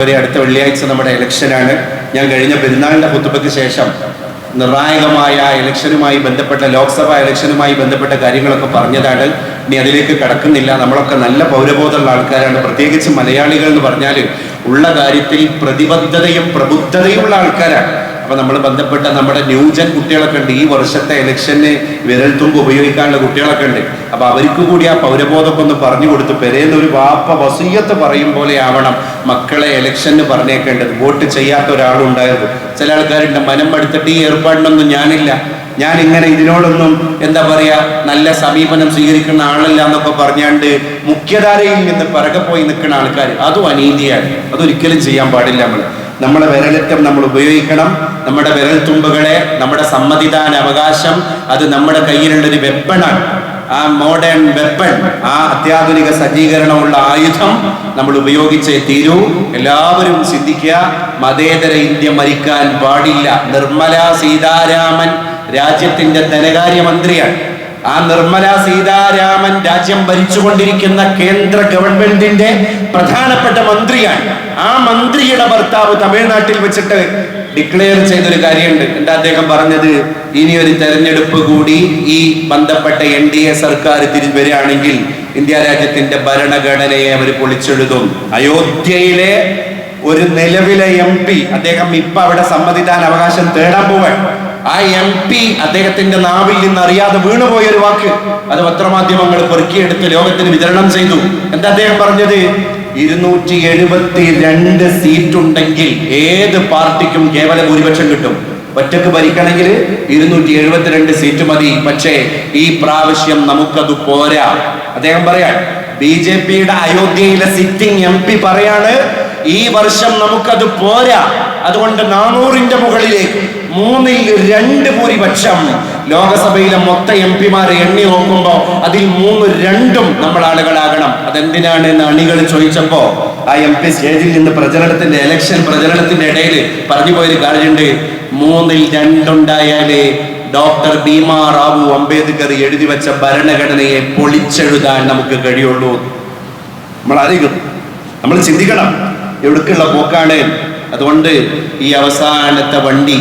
വരെ അടുത്ത വെള്ളിയാഴ്ച നമ്മുടെ ഇലക്ഷനാണ്. ഞാൻ കഴിഞ്ഞ പെരുന്നാളിന്റെ കുത്തുബയ്ക്ക് ശേഷം നിർണായകമായ ഇലക്ഷനുമായി ബന്ധപ്പെട്ട ലോക്സഭാ ഇലക്ഷനുമായി ബന്ധപ്പെട്ട കാര്യങ്ങളൊക്കെ പറഞ്ഞതാണ്. ഇനി അതിലേക്ക് കടക്കുന്നില്ല. നമ്മളൊക്കെ നല്ല പൗരബോധമുള്ള ആൾക്കാരാണ്. പ്രത്യേകിച്ച് മലയാളികൾ എന്ന് പറഞ്ഞാൽ ഉള്ള കാര്യത്തിൽ പ്രതിബദ്ധതയും പ്രബുദ്ധതയുമുള്ള ആൾക്കാരാണ്. അപ്പൊ നമ്മൾ ബന്ധപ്പെട്ട നമ്മുടെ ന്യൂജൻ കുട്ടികളൊക്കെ ഉണ്ട്. ഈ വർഷത്തെ ഇലക്ഷന് വിരൽത്തുമ്പ് ഉപയോഗിക്കാനുള്ള കുട്ടികളൊക്കെ ഉണ്ട്. അപ്പൊ അവർക്ക് കൂടി ആ പൗരബോധമൊക്കെ ഒന്ന് പറഞ്ഞു കൊടുത്ത് പെരേന്ന് ഒരു വാപ്പ വസൂയത്ത് പറയും പോലെ ആവണം മക്കളെ ഇലക്ഷന് പറഞ്ഞേക്കേണ്ടത്. വോട്ട് ചെയ്യാത്ത ഒരാളുണ്ടായത് ചില ആൾക്കാരുണ്ട് മനം എടുത്തിട്ട് ഈ ഏർപ്പാടിനൊന്നും ഞാനില്ല. ഞാൻ ഇങ്ങനെ ഇതിനോടൊന്നും എന്താ പറയാ നല്ല സമീപനം സ്വീകരിക്കുന്ന ആളല്ല എന്നൊക്കെ പറഞ്ഞാണ്ട് മുഖ്യധാരയിൽ നിന്ന് പിറകെ പോയി നിൽക്കുന്ന ആൾക്കാർ അതും അനീതിയാണ്. അതൊരിക്കലും ചെയ്യാൻ പാടില്ല നമ്മൾ നമ്മളെ വിരലറ്റം നമ്മൾ ഉപയോഗിക്കണം. നമ്മുടെ വിരൽ തുമ്പുകളെ നമ്മുടെ സമ്മതിദാന അവകാശം അത് നമ്മുടെ കയ്യിലുള്ള ഒരു വെപ്പണാണ്. ആ മോഡേൺ വെപ്പൺ ആ അത്യാധുനിക സജ്ജീകരണമുള്ള ആയുധം നമ്മൾ ഉപയോഗിച്ചേ തീരൂ. എല്ലാവരും ചിന്തിക്കുക മതേതര ഇന്ത്യ മരിക്കാൻ പാടില്ല. നിർമ്മല സീതാരാമൻ രാജ്യത്തിന്റെ ധനകാര്യമന്ത്രിയാണ്. ആ നിർമ്മല സീതാരാമൻ രാജ്യം ഭരിച്ചുകൊണ്ടിരിക്കുന്ന കേന്ദ്ര ഗവൺമെന്റിന്റെ പ്രധാനപ്പെട്ട മന്ത്രിയാണ് ആ മന്ത്രിയുടെ ഭർത്താവ് തമിഴ്നാട്ടിൽ വെച്ചിട്ട് ഡിക്ലെയർ ചെയ്തൊരു കാര്യമുണ്ട്. എന്താ അദ്ദേഹം പറഞ്ഞത്? ഇനി ഒരു തെരഞ്ഞെടുപ്പ് കൂടി ഈ ബന്ധപ്പെട്ട എൻ ഡി എ സർക്കാർ തിരിച്ചു ഇന്ത്യ രാജ്യത്തിന്റെ ഭരണഘടനയെ അവർ പൊളിച്ചെഴുതും. അയോധ്യയിലെ ഒരു നിലവിലെ എം പി അദ്ദേഹം ഇപ്പൊ അവിടെ സമ്മതിദാന അവകാശം തേടാൻ പോവാൻ ആ എം പി അദ്ദേഹത്തിന്റെ നാവിൽ നിന്ന് അറിയാതെ വീണുപോയ ഒരു വാക്ക്. അത് പത്രമാധ്യമങ്ങൾ പെറുക്കിയെടുത്ത് ലോകത്തിന് വിതരണം ചെയ്തു. എന്താ അദ്ദേഹം പറഞ്ഞത്? ഇരുന്നൂറ്റി എഴുപത്തി രണ്ട് സീറ്റ് ഉണ്ടെങ്കിൽ ഏത് പാർട്ടിക്കും കേവല ഭൂരിപക്ഷം കിട്ടും. ഒറ്റയ്ക്ക് ഭരിക്കണമെങ്കിൽ ഇരുന്നൂറ്റി എഴുപത്തിരണ്ട് സീറ്റ് മതി. പക്ഷേ ഈ പ്രാവശ്യം നമുക്കത് പോരാ. അദ്ദേഹം പറയാൻ ബി ജെ പിയുടെ അയോധ്യയിലെ സിറ്റിംഗ് എം പി പറയാണ് ഈ വർഷം നമുക്കത് പോരാ. അതുകൊണ്ട് നാനൂറിന്റെ മുകളിലേക്ക് മൂന്നിൽ രണ്ട് ഭൂരിപക്ഷം. ലോകസഭയിലെ മൊത്ത എം പിമാരെ എണ്ണി നോക്കുമ്പോൾ അതിൽ മൂന്ന് രണ്ടും നമ്മൾ ആളുകളാകണം. അതെന്തിനാണ് എന്ന് അണികൾ ചോദിച്ചപ്പോ ആ എം പി സ്റ്റേജിൽ നിന്ന് പ്രചരണത്തിന്റെ ഇലക്ഷൻ പ്രചരണത്തിന്റെ ഇടയിൽ പറഞ്ഞു പോയൊരു കാര്യമുണ്ട്. മൂന്നിൽ രണ്ടുണ്ടായാലേ ഡോക്ടർ ഭീമാ റാവു അംബേദ്കർ എഴുതി വെച്ച ഭരണഘടനയെ പൊളിച്ചെഴുതാൻ നമുക്ക് കഴിയുള്ളൂ. നമ്മൾ അറിയിക്കും നമ്മൾ ചിന്തിക്കണം. എവിടേക്കുള്ള പോക്കാണ്? അതുകൊണ്ട് ഈ അവസാനത്തെ വണ്ടി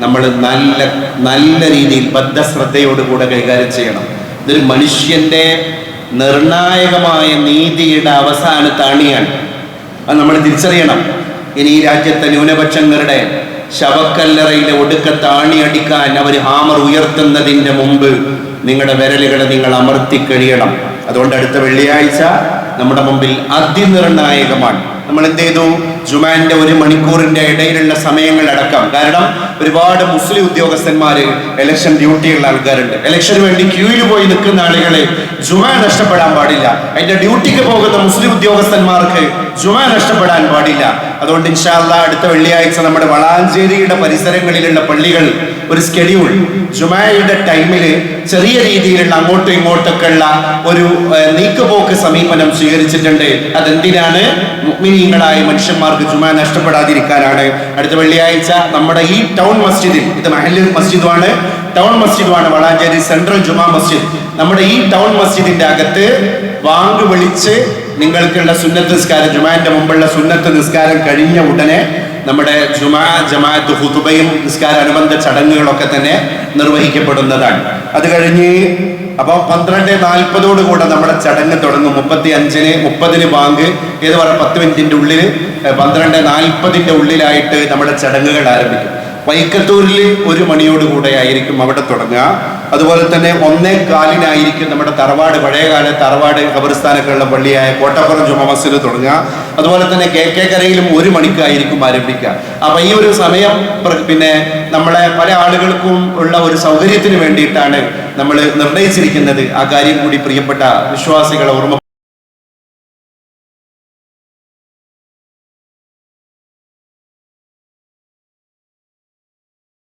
നമ്മൾ നല്ല നല്ല രീതിയിൽ ബദ്ധശ്രദ്ധയോടുകൂടെ കൈകാര്യം ചെയ്യണം. ഇതൊരു മനുഷ്യന്റെ നിർണായകമായ നീതിയുടെ അവസാനത്തെ അണിയാണ് അത് നമ്മൾ തിരിച്ചറിയണം. ഇനി ഈ രാജ്യത്തെ ന്യൂനപക്ഷങ്ങളുടെ ശവക്കല്ലറയിലെ ഒടുക്കത്തെ അടിക്കാൻ അവർ ഹാമർ ഉയർത്തുന്നതിന്റെ മുമ്പ് നിങ്ങളുടെ വിരലുകളെ നിങ്ങൾ അമർത്തി കഴിയണം. അതുകൊണ്ട് അടുത്ത വെള്ളിയാഴ്ച നമ്മുടെ മുമ്പിൽ അതിനിർണായകമാണ്. നമ്മൾ എന്ത് ചെയ്തു ജുമാന്റെ ഒരു മണിക്കൂറിന്റെ ഇടയിലുള്ള സമയങ്ങളടക്കം. കാരണം ഒരുപാട് മുസ്ലിം ഉദ്യോഗസ്ഥന്മാര് ഇലക്ഷൻ ഡ്യൂട്ടിയുള്ള ആൾക്കാരുണ്ട്. ഇലക്ഷന് വേണ്ടി ക്യൂയിൽ പോയി നിൽക്കുന്ന ആളുകളെ ജുമ നഷ്ടപ്പെടാൻ പാടില്ല. അതിന്റെ ഡ്യൂട്ടിക്ക് പോകുന്ന മുസ്ലിം ഉദ്യോഗസ്ഥന്മാർക്ക് ജുമ നഷ്ടപ്പെടാൻ പാടില്ല. അതുകൊണ്ട് ഇൻഷാല്ല അടുത്ത വെള്ളിയാഴ്ച നമ്മുടെ വളാഞ്ചേരിയുടെ പരിസരങ്ങളിലുള്ള പള്ളികൾ ഒരു സ്കെഡ്യൂൾ ജുമായയുടെ ടൈമിൽ ചെറിയ രീതിയിലുള്ള അങ്ങോട്ടും ഇങ്ങോട്ടൊക്കെ ഉള്ള ഒരു നീക്കുപോക്ക് സമീപനം സ്വീകരിച്ചിട്ടുണ്ട്. അതെന്തിനാണ്? മുഗ്മിനീങ്ങളായ മനുഷ്യന്മാർക്ക് ജുമ നഷ്ടപ്പെടാതിരിക്കാനാണ്. അടുത്ത വെള്ളിയാഴ്ച നമ്മുടെ ഈ ടൗൺ മസ്ജിദിൽ ഇത് മഹല്ല് മസ്ജിദുമാണ് ടൗൺ മസ്ജിദുമാണ് വളാഞ്ചേരി സെൻട്രൽ ജുമാ മസ്ജിദ് നമ്മുടെ ഈ ടൗൺ മസ്ജിദിന്റെ അകത്ത് വാങ്ക് വിളിച്ച് നിങ്ങൾക്കുള്ള സുന്നത്ത് നിസ്കാരം ജുമാന്റെ മുമ്പുള്ള സുന്നത്ത് നിസ്കാരം കഴിഞ്ഞ ഉടനെ നമ്മുടെ ജുമാ ജമാഅത്ത് ഹുതുബയും നിസ്കാര അനുബന്ധ ചടങ്ങുകളൊക്കെ തന്നെ നിർവഹിക്കപ്പെടുന്നതാണ്. അത് കഴിഞ്ഞ് അപ്പോൾ പന്ത്രണ്ട് നാൽപ്പതോട് കൂടെ നമ്മുടെ ചടങ്ങ് തുടങ്ങും. മുപ്പത്തി അഞ്ചിന് മുപ്പതിന് ബാങ്ക് ഏത് പറയാം പത്ത് മിനിറ്റിന്റെ ഉള്ളിൽ പന്ത്രണ്ട് നാൽപ്പതിന്റെ ഉള്ളിലായിട്ട് നമ്മുടെ ചടങ്ങുകൾ ആരംഭിക്കും. വൈക്കത്തൂരിൽ ഒരു മണിയോട് കൂടെ ആയിരിക്കും അവിടെ തുടങ്ങുക. അതുപോലെ തന്നെ ഒന്നേ കാലിനായിരിക്കും നമ്മുടെ തറവാട് പഴയകാല തറവാട് ഖബർസ്ഥാനൊക്കെയുള്ള പള്ളിയായ കോട്ടപ്പുറം ജുമാ മസ്ജിദ് തുടങ്ങുക. അതുപോലെ തന്നെ കെ കെ കരയിലും ഒരു മണിക്കായിരിക്കും ആരംഭിക്കുക. അപ്പൊ ഈ ഒരു സമയം പിന്നെ നമ്മളെ പല ആളുകൾക്കും ഉള്ള ഒരു സൗകര്യത്തിന് വേണ്ടിയിട്ടാണ് നമ്മൾ നിർണയിച്ചിരിക്കുന്നത്. ആ കാര്യം കൂടി പ്രിയപ്പെട്ട വിശ്വാസികളെ ഓർമ്മ